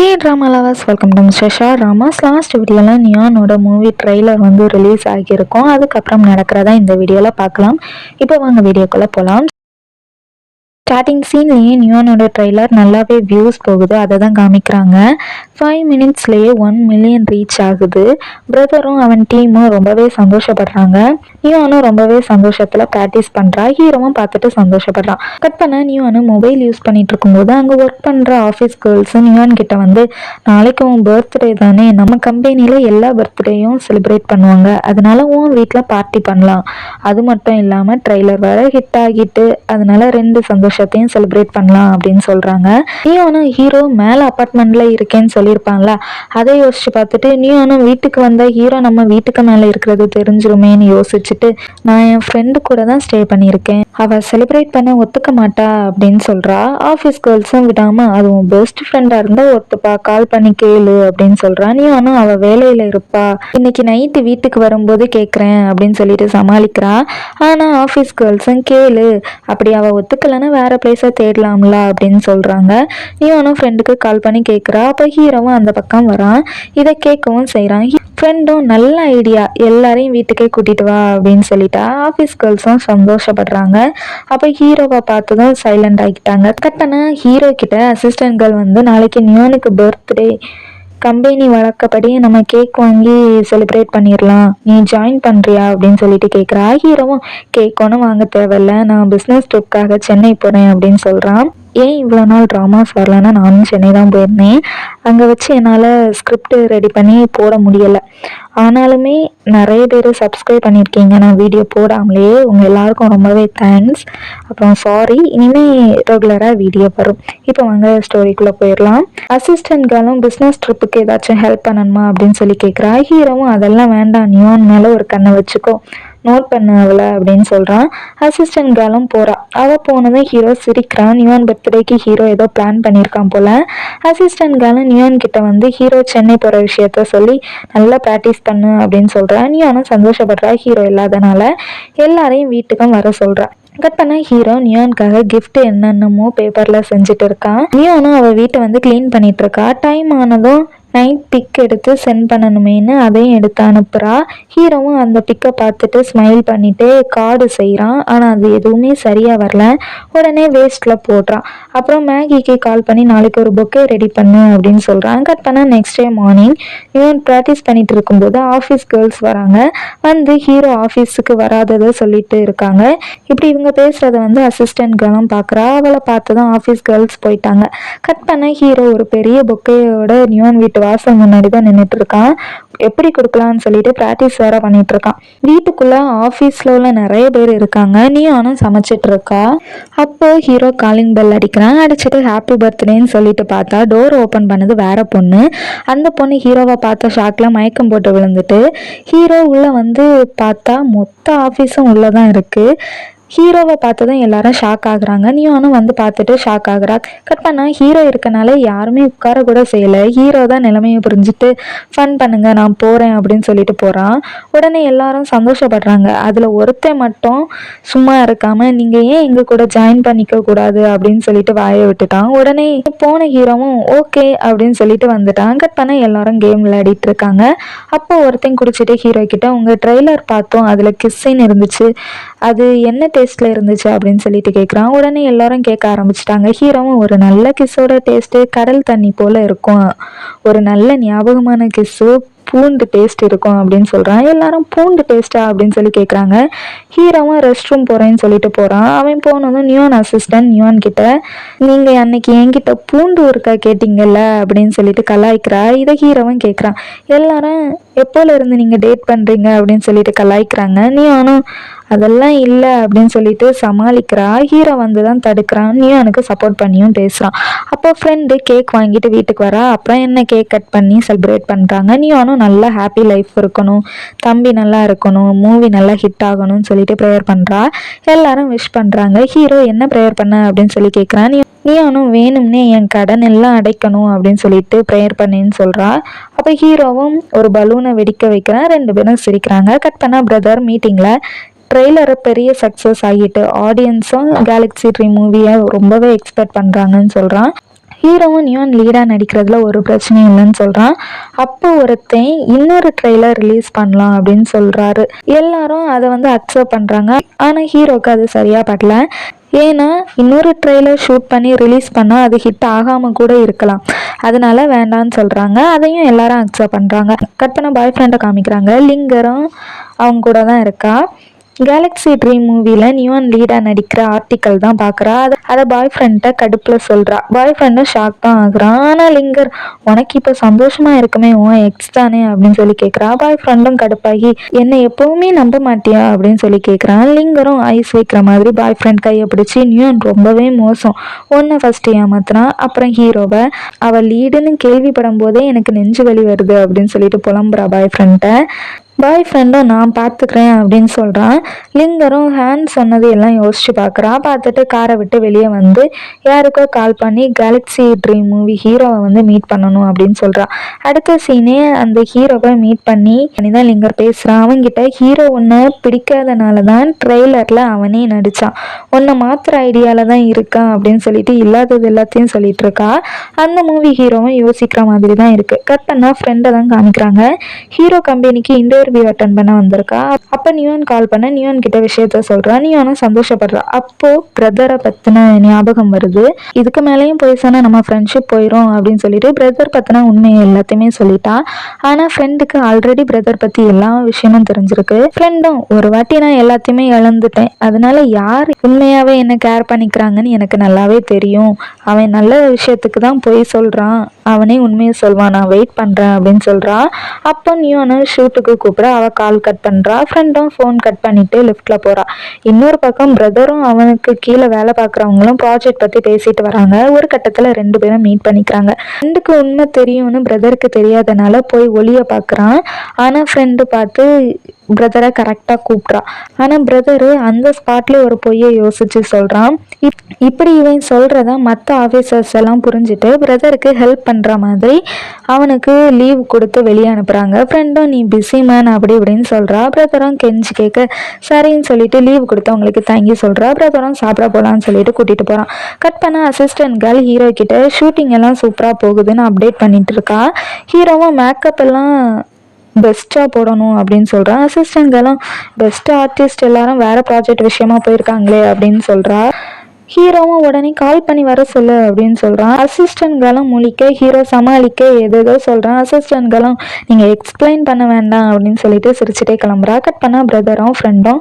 Hey drama lovers welcome to mister Shah ராமாஸ் last வீடியோவில் நியானோட மூவி ட்ரெய்லர் வந்து ரிலீஸ் ஆகியிருக்கும். அதுக்கப்புறம் நடக்கிறதா இந்த வீடியோவில் பார்க்கலாம். இப்போ வாங்க வீடியோக்குள்ளே போகலாம் ஸ்டார்டிங் சீன்லேயே நியோனோட ட்ரெய்லர் நல்லாவே வியூஸ் போகுது. அதை தான் காமிக்கிறாங்க ஃபைவ் மினிட்ஸ்லேயே ஒன் மில்லியன் ரீச் ஆகுது. பிரதரும் அவன் டீமும் ரொம்பவே சந்தோஷப்படுறாங்க. நியோனும் ரொம்பவே சந்தோஷத்தில் ப்ராக்டிஸ் பண்ணுறா ஹீரோவும் பார்த்துட்டு சந்தோஷப்படுறான். கட் பண்ண நியோனு மொபைல் யூஸ் பண்ணிட்டு இருக்கும்போது அங்கே ஒர்க் பண்ணுற ஆஃபீஸ் கேர்ள்ஸும் நியோன் கிட்ட வந்து நாளைக்கு உன் பர்த்டே தானே. நம்ம கம்பெனியில் எல்லா பர்த்டேயும் செலிப்ரேட் பண்ணுவாங்க. அதனால உன் வீட்டில் பார்ட்டி பண்ணலாம். அது மட்டும் இல்லாமல் ட்ரெய்லர் வேற ஹிட் ஆகிட்டு அதனால ரெண்டு சந்தோஷம் வருஷத்தையும் செலிப்ரேட் பண்ணலாம் அப்படின்னு சொல்கிறாங்க நியோனும் ஹீரோ மேலே அப்பார்ட்மெண்ட்டில் இருக்கேன்னு சொல்லியிருப்பான்ல அதை யோசிச்சு பார்த்துட்டு நியோனும் வீட்டுக்கு வந்த ஹீரோ நம்ம வீட்டுக்கு மேலே இருக்கிறது தெரிஞ்சிருமேன்னு யோசிச்சுட்டு நான் என் ஃப்ரெண்டு கூட தான் ஸ்டே பண்ணியிருக்கேன். அவள் செலிப்ரேட் பண்ண ஒத்துக்க மாட்டா அப்படின்னு சொல்கிறா ஆஃபீஸ் கேர்ள்ஸும் விடாமல் அதுவும் பெஸ்ட் ஃப்ரெண்டாக இருந்தால் ஒத்துப்பா கால் பண்ணி கேளு அப்படின்னு சொல்கிறா நியோனும் அவள் வேலையில் இருப்பா. இன்னைக்கு நைட்டு வீட்டுக்கு வரும்போது கேட்குறேன் அப்படின்னு சொல்லிட்டு சமாளிக்கிறா. ஆனால் ஆஃபீஸ் கேர்ள்ஸும் கேளு அப்படி அவள் ஒத்துக்கலைன்னா வேற வேறு பிளேஸை தேடலாம்ல அப்படின்னு சொல்கிறாங்க நீவனும் ஃப்ரெண்டுக்கு கால் பண்ணி கேட்குறா அப்போ ஹீரோவும் அந்த பக்கம் வரான். இதை கேட்கவும் செய்கிறான் ஃப்ரெண்டும் நல்ல ஐடியா எல்லாரையும் வீட்டுக்கே கூட்டிகிட்டு வா அப்படின்னு சொல்லிட்டா. ஆஃபீஸ் கேர்ள்ஸும் சந்தோஷப்படுறாங்க. அப்போ ஹீரோவை பார்த்ததும் சைலண்ட் ஆகிட்டாங்க. கட்டணா ஹீரோ கிட்ட அசிஸ்டன்ட் கேர்ள் வந்து நாளைக்கு நியோனுக்கு பர்த்டே கம்பெனி வழக்கப்படி நம்ம கேக் வாங்கி செலிப்ரேட் பண்ணிடலாம் நீ ஜாயின் பண்ணுறியா அப்படின்னு சொல்லிட்டு கேட்குறா ஹீரோவும் கேக் ஒன்றும் வாங்க தேவையில்ல. நான் பிஸ்னஸ் ட்ரிப்காக சென்னை போகிறேன் அப்படின்னு சொல்கிறான் ஏன் இவ்வளோ நாள் ட்ராமாஸ் வரலன்னா நானும் சென்னை தான் போயிருந்தேன். அங்கே வச்சு என்னால் ஸ்கிரிப்ட் ரெடி பண்ணி போட முடியலை. ஆனாலுமே நிறைய பேர் சப்ஸ்கிரைப் பண்ணியிருக்கீங்க. நான் வீடியோ போடாமலே. உங்கள் எல்லாருக்கும் ரொம்பவே தேங்க்ஸ் அப்புறம் சாரி இனிமேல் ரெகுலராக வீடியோ வரும். இப்போ வாங்க ஸ்டோரிக்குள்ளே போயிடலாம். அசிஸ்டன்ட்களும் பிஸ்னஸ் ட்ரிப்புக்கு ஏதாச்சும் ஹெல்ப் பண்ணணுமா அப்படின்னு சொல்லி கேட்குறா ஹீரோவும் அதெல்லாம் வேண்டாம். நியோன் மேலே ஒரு கண்ணை வச்சுக்கோ. நோட் பண்ண அவளை அப்படின்னு சொல்கிறான் அசிஸ்டன்ட் கேர்ளும் போகிறா அவள் போனதும் ஹீரோ சிரிக்கிறான். நியூன் பர்த்டேக்கு ஹீரோ ஏதோ பிளான் பண்ணியிருக்கான் போல். அசிஸ்டன்ட் கேர்ளும் நியூன் கிட்ட வந்து ஹீரோ சென்னை போகிற விஷயத்த சொல்லி நல்லா ப்ராக்டிஸ் பண்ணு அப்படின்னு சொல்கிறா நியானும் சந்தோஷப்படுறா. ஹீரோ இல்லாதனால எல்லாரையும் வீட்டுக்கும் வர சொல்கிறா கட் பண்ண ஹீரோ நியோனுக்காக கிஃப்ட் என்னென்னமோ பேப்பரில் செஞ்சுட்டு இருக்கான். நியோனும் அவள் வீட்டை வந்து க்ளீன் பண்ணிட்டு இருக்கா. டைம் ஆனதும் நைட் பிக் எடுத்து சென்ட் பண்ணணுமேனு அதையும் எடுத்து அனுப்புகிறா ஹீரோவும் அந்த பிக்கை பார்த்துட்டு ஸ்மைல் பண்ணிட்டு கார்டு செய்கிறான் ஆனால் அது எதுவுமே சரியாக வரல. உடனே வேஸ்ட்டில் போடுறான் அப்புறம் மேகிக்கு கால் பண்ணி நாளைக்கு ஒரு புக்கே ரெடி பண்ணு அப்படின்னு சொல்கிறான் கட் பண்ணால் நெக்ஸ்ட் டே மார்னிங் இவன் ப்ராக்டிஸ் பண்ணிட்டு இருக்கும்போது ஆஃபீஸ் கேர்ள்ஸ் வராங்க. வந்து ஹீரோ ஆஃபீஸுக்கு வராததை சொல்லிட்டு இருக்காங்க. இப்படி இவங்க பேசுகிறத வந்து அசிஸ்டன்ட் கேர்ளும் பார்க்குறா. அவளை பார்த்து தான் ஆஃபீஸ் கேர்ள்ஸ் போயிட்டாங்க. கட் பண்ண ஹீரோ ஒரு பெரிய புக்கையோட நியூன் வீட்டு வாசல் முன்னாடி தான் நின்றுட்டு இருக்கான் எப்படி கொடுக்கலான்னு சொல்லிட்டு ப்ராக்டிஸ் வேற பண்ணிட்டு இருக்கான் வீட்டுக்குள்ள ஆஃபீஸ்ல உள்ள நிறைய பேர் இருக்காங்க. நீ ஆனால் சமைச்சிட்டு இருக்கா அப்போ ஹீரோ காலிங் பெல் அடிக்கிறான். அடிச்சுட்டு ஹாப்பி பர்த்டேன்னு சொல்லிட்டு பார்த்தா டோர் ஓப்பன் பண்ணது வேற பொண்ணு. அந்த பொண்ணு ஹீரோவை பார்த்த ஷாக்ல மயக்கம் போட்டு விழுந்துட்டு ஹீரோ உள்ள வந்து பார்த்தா மொத்த ஆஃபீஸும் உள்ளதான் இருக்கு. ஹீரோவை பார்த்து தான் எல்லாரும் ஷாக் ஆகுறாங்க. நீயும் வந்து பார்த்துட்டு ஷாக் ஆகுறா. கட் பண்ணால் ஹீரோ இருக்கனால யாருமே உட்கார கூட செய்யலை. ஹீரோ தான் நிலைமையை புரிஞ்சுட்டு ஃபன் பண்ணுங்க நான் போகிறேன் அப்படின்னு சொல்லிட்டு போகிறான் உடனே எல்லாரும் சந்தோஷப்படுறாங்க. அதில் ஒருத்தன் மட்டும் சும்மா இருக்காமல் நீங்கள் ஏன் எங்கள் கூட ஜாயின் பண்ணிக்க கூடாது? அப்படின்னு சொல்லிட்டு வாயை விட்டுட்டான். உடனே போன ஹீரோவும் ஓகே அப்படின்னு சொல்லிட்டு வந்துட்டான். கட் பண்ண எல்லாரும் கேம் விளையாடிட்டு இருக்காங்க. அப்போ ஒருத்தன் குடிச்சிட்டு ஹீரோ கிட்ட உங்கள் ட்ரெய்லர் பார்த்தோம். அதில் கிஸ்ஸின்னு இருந்துச்சு. அது என்ன டேஸ்ட்டில் இருந்துச்சு அப்படின்னு சொல்லிட்டு கேட்குறான் உடனே எல்லாரும் கேட்க ஆரம்பிச்சிட்டாங்க. ஹீரோவும் ஒரு நல்ல கிஸ்ஸோட டேஸ்ட்டு கடல் தண்ணி போல் இருக்கும். ஒரு நல்ல ஞாபகமான கிஸ்ஸு பூண்டு டேஸ்ட் இருக்கும் அப்படின்னு சொல்கிறான் எல்லாரும் பூண்டு டேஸ்ட்டா அப்படின்னு சொல்லி கேட்குறாங்க ஹீரோவும் ரெஸ்ட் ரூம் போகிறேன்னு சொல்லிட்டு போகிறான் அவன் போனதும் நியூன் அசிஸ்டன்ட் நியூன் கிட்ட நீங்கள் அன்னைக்கு என்கிட்ட பூண்டு இருக்கா கேட்டிங்கல்ல? அப்படின்னு சொல்லிட்டு கலாய்க்கிறா. இதை ஹீரோவும் கேட்குறான் எல்லாரும் எப்போல இருந்து நீங்கள் டேட் பண்ணுறீங்க அப்படின்னு சொல்லிட்டு கலாய்க்கிறாங்க. நியூனும் அதெல்லாம் இல்லை அப்படின்னு சொல்லிட்டு சமாளிக்கிறா ஹீரோ வந்து தான் தடுக்கிறான். நீ எனக்கு சப்போர்ட் பண்ணியும் பேசுகிறான் அப்போ ஃப்ரெண்டு கேக் வாங்கிட்டு வீட்டுக்கு வரா. அப்புறம் என்ன கேக் கட் பண்ணி செலிப்ரேட் பண்ணுறாங்க நீயும் நல்லா ஹாப்பி லைஃப் இருக்கணும். தம்பி நல்லா இருக்கணும். மூவி நல்லா ஹிட் ஆகணும்னு சொல்லிட்டு ப்ரேயர் பண்ணுறா எல்லாரும் விஷ் பண்ணுறாங்க ஹீரோ என்ன ப்ரேயர் பண்ண அப்படின்னு சொல்லி கேட்குறான் நீ நீ நீயானும் வேணும்னே என் கடன் எல்லாம் அடைக்கணும் அப்படின்னு சொல்லிட்டு ப்ரேயர் பண்ணேன்னு சொல்கிறா அப்போ ஹீரோவும் ஒரு பலூனை வெடிக்க வைக்கிறான். ரெண்டு பேரும் சிரிக்கிறாங்க. கட் பண்ணால் பிரதர் மீட்டிங்கில் ட்ரெய்லரை பெரிய சக்ஸஸ் ஆகிட்டு ஆடியன்ஸும் கேலக்ஸி ட்ரீ மூவியை ரொம்பவே எக்ஸ்பெக்ட் பண்ணுறாங்கன்னு சொல்கிறான் ஹீரோவும் நியோன் லீடாக நடிக்கிறதுல ஒரு பிரச்சனையும் இல்லைன்னு சொல்கிறான் அப்போ ஒருத்தன் இன்னொரு ட்ரெய்லர் ரிலீஸ் பண்ணலாம் அப்படின்னு சொல்கிறாரு எல்லாரும் அதை வந்து அக்செப்ட் பண்ணுறாங்க ஆனால் ஹீரோக்கு அது சரியாக படல. ஏன்னா இன்னொரு ட்ரெய்லர் ஷூட் பண்ணி ரிலீஸ் பண்ணால் அது ஹிட் ஆகாமல் கூட இருக்கலாம். அதனால வேண்டான்னு சொல்கிறாங்க அதையும் எல்லாரும் அக்செப்ட் பண்ணுறாங்க கட் பண்ண பாய் ஃப்ரெண்டை காமிக்கிறாங்க. லிங்கரும் அவங்க கூட தான் இருக்கா? கேலக்ஸி ட்ரீம் மூவியில் நியூன் லீடாக நடிக்கிற ஆர்டிக்கல் தான் பார்க்குறா அதை அதை பாய் ஃப்ரெண்ட்டை கடுப்பில் சொல்கிறா பாய் ஃப்ரெண்டும் ஷாக் தான் ஆகுறான். ஆனால் லிங்கர் உனக்கு இப்போ சந்தோஷமாக இருக்குமே உன் எக்ஸ் தானே அப்படின்னு சொல்லி கேட்குறா பாய் ஃப்ரெண்டும் கடுப்பாகி என்னை எப்போவுமே நம்ப மாட்டியா? அப்படின்னு சொல்லி கேட்குறான் லிங்கரும் ஐஸ் வைக்கிற மாதிரி பாய் ஃப்ரெண்ட் கையை பிடிச்சி நியூன் ரொம்பவே மோசம். ஒன்றை ஃபஸ்ட்டு ஏமாத்துறான் அப்புறம் ஹீரோவை அவள் லீடுன்னு கேள்விப்படும் போதே எனக்கு நெஞ்சு வலி வருது அப்படின்னு சொல்லிட்டு புலம்புறா பாய் ஃப்ரெண்ட்டை பாய் ஃப்ரெண்டும் நான் பார்த்துக்கிறேன் அப்படின்னு சொல்கிறான் லிங்கரும் ஹேண்ட் சொன்னது எல்லாம் யோசிச்சு பார்க்குறான் பார்த்துட்டு காரை விட்டு வெளியே வந்து யாருக்கோ கால் பண்ணி கேலக்ஸி ட்ரீம் மூவி ஹீரோவை வந்து மீட் பண்ணணும் அப்படின்னு சொல்கிறான் அடுத்த சீனே அந்த ஹீரோவை மீட் பண்ணி தான் லிங்கர் பேசுகிறான் அவன்கிட்ட ஹீரோ ஒன்று பிடிக்காதனால தான் ட்ரெய்லரில் அவனே நடித்தான் உன்னை மாத்திர ஐடியாவில் தான் இருக்கான் அப்படின்னு சொல்லிட்டு இல்லாதது எல்லாத்தையும் சொல்லிட்டு இருக்கா. அந்த மூவி ஹீரோவும் யோசிக்கிற மாதிரி தான் இருக்குது கட் பண்ணால் ஃப்ரெண்டை தான் காமிக்கிறாங்க. ஹீரோ கம்பெனிக்கு இன்டர்வியூ அட்டன் பண்ண வந்திருக்கா? அப்போ நியூன் கால் பண்ண நியூன் கிட்ட விஷயத்த சொல்கிறா நியூனும் சந்தோஷப்படுறா. அப்போ பிரதரை பற்றின ஞாபகம் வருது. இதுக்கு மேலேயும் போய் சொன்னால் நம்ம ஃப்ரெண்ட்ஷிப் போயிடும் அப்படின்னு சொல்லிட்டு பிரதர் பற்றின உண்மையை எல்லாத்தையுமே சொல்லிட்டா. ஆனால் ஃப்ரெண்டுக்கு ஆல்ரெடி பிரதர் பற்றி எல்லா விஷயமும் தெரிஞ்சிருக்கு. ஃப்ரெண்டும் ஒரு வாட்டி நான் எல்லாத்தையுமே இழந்துட்டேன். அதனால யார் உண்மையாகவே என்ன கேர் பண்ணிக்கிறாங்கன்னு எனக்கு நல்லாவே தெரியும். அவன் நல்ல விஷயத்துக்கு தான் போய் சொல்கிறான் அவனே உண்மையை சொல்வான். நான் வெயிட் பண்ணுறேன் அப்படின்னு சொல்கிறா அப்போ நியோனு ஷூட்டுக்கு கூப்பிட அவள் கால் கட் பண்றா. ஃப்ரெண்டும் ஃபோன் கட் பண்ணிட்டு லிஃப்ட்ல போறா. இன்னொரு பக்கம் பிரதரும் அவனுக்கு கீழே வேலை பார்க்குறவங்களும் ப்ராஜெக்ட் பற்றி பேசிட்டு வராங்க. ஒரு கட்டத்தில் ரெண்டு பேரும் மீட் பண்ணிக்கிறாங்க. ஃப்ரெண்டுக்கு உண்மை தெரியும்னு பிரதருக்கு தெரியாதனால போய் ஒளியை பார்க்குறான் ஆனால் ஃப்ரெண்டு பார்த்து பிரதரை கரெக்டாக கூப்பிட்றான் ஆனால் பிரதரு அந்த ஸ்பாட்லேயே ஒரு பொய்யை யோசிச்சு சொல்கிறான் இப் இப்படி இவன் சொல்கிறத மற்ற ஆஃபீஸர்ஸ் எல்லாம் புரிஞ்சுட்டு பிரதருக்கு ஹெல்ப் பண்ணுற மாதிரி அவனுக்கு லீவ் கொடுத்து வெளியே அனுப்புகிறாங்க ஃப்ரெண்டும் நீ பிஸி மேன் அப்படி இப்படின்னு சொல்கிறா பிரதரும் கெஞ்சி கேட்க சரின்னு சொல்லிட்டு லீவ் கொடுத்து அவங்களுக்கு தேங்கி சொல்கிறா பிரதரும் சாப்பிட போகலான்னு சொல்லிட்டு கூட்டிகிட்டு போகிறான் கட் பண்ண அசிஸ்டன்ட் கேர்ள் ஹீரோ கிட்ட ஷூட்டிங் எல்லாம் சூப்பராக போகுதுன்னு அப்டேட் பண்ணிட்டு இருக்கா. ஹீரோவும் மேக்கப் எல்லாம் பெஸ்ட்டாக போடணும் அப்படின்னு சொல்கிறான் அசிஸ்டண்ட்களும் பெஸ்ட் ஆர்டிஸ்ட் எல்லாரும் வேறு ப்ராஜெக்ட் விஷயமா போயிருக்காங்களே அப்படின்னு சொல்கிறா ஹீரோவும் உடனே கால் பண்ணி வர சொல்லு அப்படின்னு சொல்கிறான் அசிஸ்டண்ட்களும் முழிக்க ஹீரோ சமாளிக்க எதேதோ சொல்கிறான் அசிஸ்டண்ட்களும் நீங்கள் எக்ஸ்பிளைன் பண்ண வேண்டாம் அப்படின்னு சொல்லிட்டு சிரிச்சுட்டே கிளம்புறா. கட் பண்ணால் பிரதரும் ஃப்ரெண்டும்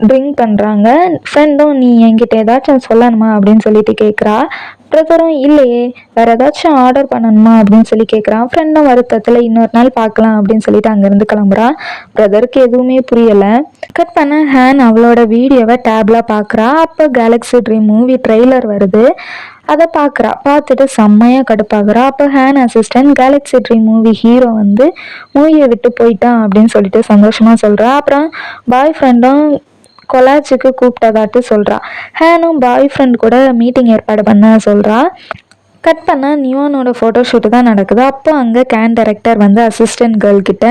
ட்ரிங்க் பண்ணுறாங்க ஃப்ரெண்டும் நீ என்கிட்ட ஏதாச்சும் சொல்லணுமா? அப்படின்னு சொல்லிட்டு கேட்குறா பிரதரும் இல்லையே வேறு ஏதாச்சும் ஆர்டர் பண்ணணுமா? அப்படின்னு சொல்லி கேட்குறான் ஃப்ரெண்டும் வருத்தத்தில் இன்னொரு நாள் பார்க்கலாம் அப்படின்னு சொல்லிட்டு அங்கேருந்து கிளம்புறான் பிரதருக்கு எதுவுமே புரியலை. கட் பண்ண ஹேன் அவளோட வீடியோவை டேப்ல பார்க்குறா அப்போ கேலக்ஸி ட்ரீம் மூவி ட்ரெய்லர் வருது. அதை பார்க்குறா பார்த்துட்டு செம்மையாக கடுப்பாகிறா. அப்போ ஹேன் assistant galaxy dream movie hero வந்து மூவியை விட்டு போயிட்டான் அப்படின்னு சொல்லிட்டு சந்தோஷமாக சொல்கிறா அப்புறம் பாய் ஃப்ரெண்டும் கொலாச்சுக்கு கூப்பிட்டதாட்டு சொல்கிறா ஹேனும் பாய் ஃப்ரெண்ட் கூட மீட்டிங் ஏற்பாடு பண்ண சொல்கிறா கட் பண்ணால் நியோனோட ஃபோட்டோ ஷூட்டு தான் நடக்குது. அப்போ அங்கே கேன் டைரக்டர் வந்து அசிஸ்டன்ட் கேர்ள் கிட்ட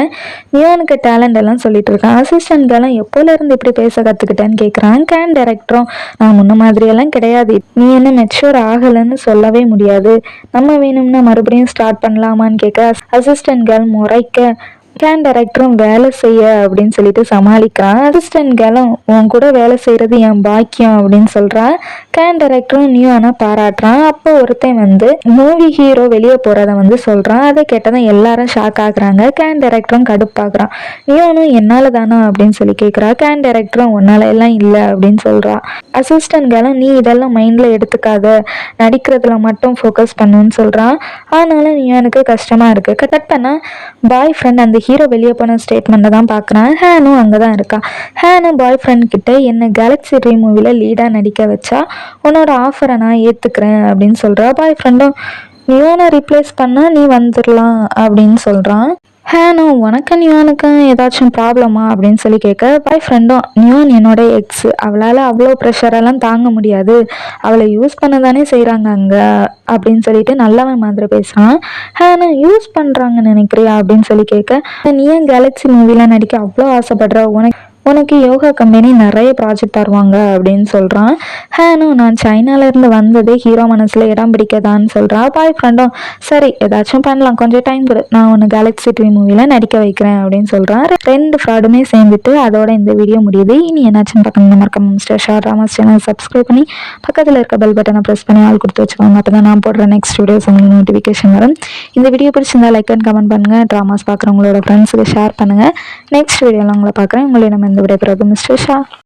நியோனுக்கு டேலண்ட் எல்லாம் சொல்லிட்டு இருக்கான். அசிஸ்டன்ட் கேர்லாம் எப்போலேருந்து இப்படி பேச கற்றுக்கிட்டேன்னு கேட்குறான் கேன் டைரக்டரும் நான் முன்ன மாதிரியெல்லாம் கிடையாது. நீ என்ன மெச்சூர் ஆகலைன்னு சொல்லவே முடியாது. நம்ம வேணும்னா மறுபடியும் ஸ்டார்ட் பண்ணலாமான்னு கேட்க அசிஸ்டன்ட் கேர்ள் முறைக்க பிளான் டைரக்டரும் வேலை செய்ய அப்படின்னு சொல்லிட்டு சமாளிக்கிறான் அசிஸ்டன்ட் கேலும் உன் கூட வேலை செய்கிறது என் பாக்கியம் அப்படின்னு சொல்கிறான் கேன் டைரக்டரும் நியூ ஆனால் பாராட்டுறான் அப்போ ஒருத்தன் வந்து மூவி ஹீரோ வெளியே போகிறத வந்து சொல்கிறான் அதை கேட்டதான் எல்லாரும் ஷாக் ஆகுறாங்க. கேன் டைரக்டரும் கடுப்பாக்குறான் நியூனும் என்னால் தானா? அப்படின்னு சொல்லி கேட்குறா கேன் டைரக்டரும் உன்னால எல்லாம் இல்லை அப்படின்னு சொல்றா. அசிஸ்டன்ட் கேலும் நீ இதெல்லாம் மைண்டில் எடுத்துக்காத. நடிக்கிறதுல மட்டும் ஃபோக்கஸ் பண்ணுன்னு சொல்கிறான் ஆனாலும் நியூ எனக்கு கஷ்டமாக இருக்குது கட் பண்ணால் பாய் ஃப்ரெண்ட் அந்த ஹீரோ வெளியே போன ஸ்டேட்மெண்ட்டை தான் பார்க்குறான் ஹேனும் அங்கே தான் இருக்கா. ஹேனு பாய் ஃப்ரெண்ட் கிட்ட என்னை கேலக்ஸி ட்ரீம் மூவியில் லீடாக நடிக்க வச்சா உன்னோட ஆஃபரை நான் ஏற்றுக்கிறேன் அப்படின்னு சொல்கிறா பாய் ஃப்ரெண்டும் நியோனை ரீப்ளேஸ் பண்ணால் நீ வந்துடலாம் அப்படின்னு சொல்கிறான் ஹேனோ உனக்கு நியோனுக்கும் ஏதாச்சும் ப்ராப்ளமா அப்படின்னு சொல்லி கேட்க பாய் ஃப்ரெண்டும் நியோன் என்னோட எக்ஸ் அவளால் அவ்வளோ ப்ரெஷரெல்லாம் தாங்க முடியாது. அவளை யூஸ் பண்ண தானே செய்கிறாங்க அங்கே? அப்படின்னு சொல்லிட்டு நல்லவன் மாதிரி பேசுகிறான் ஹேனு யூஸ் பண்ணுறாங்கன்னு நினைக்கிறியா? அப்படின்னு சொல்லி கேட்க நீ ஏன் கேலக்ஸி மூவிலாம் நடிக்க அவ்வளோ ஆசைப்படுற? உனக்கு உனக்கு யோகா கம்பெனி நிறைய ப்ராஜெக்ட் தருவாங்க அப்படின்னு சொல்கிறான் ஹேனும் நான் சைனாலேருந்து வந்ததே ஹீரோ மனசில் இடம் பிடிக்கதான்னு சொல்கிறான் பாய் ஃப்ரெண்டும் சரி ஏதாச்சும் பண்ணலாம். கொஞ்சம் டைம் கொடு. நான் ஒன்று கேலக்ஸி டிவி மூவியில் நடிக்க வைக்கிறேன் அப்படின்னு சொல்கிறான் ரெண்டு ஃப்ராடுமே சேர்ந்துட்டு அதோட இந்த வீடியோ முடியுது. இனி என்னாச்சுன்னு பார்க்கணும் மறக்காம மிஸ்டர் ஷார் ராமஸ் சேனல் சப்ஸ்கிரைப் பண்ணி பக்கத்தில் இருக்க பெல் பட்டனை ப்ரெஸ் பண்ணி ஆள் கொடுத்து வச்சுக்கோங்க. அப்போ தான் நான் போடுற நெக்ஸ்ட் வீடியோஸ் உங்களுக்கு நோட்டிஃபிகேஷன் வரும். இந்த வீடியோ பிடிச்சிருந்தா லைக் அண்ட் கமெண்ட் பண்ணுங்கள் ட்ராமாஸ் பார்க்குறவங்களோட ஃப்ரெண்ட்ஸுக்கு ஷேர் பண்ணுங்கள் நெக்ஸ்ட் வீடியோவில் உங்களை பார்க்குறேன். உங்களை நம்ம இந்த விடைபெறது மிஸ்டர் ஷா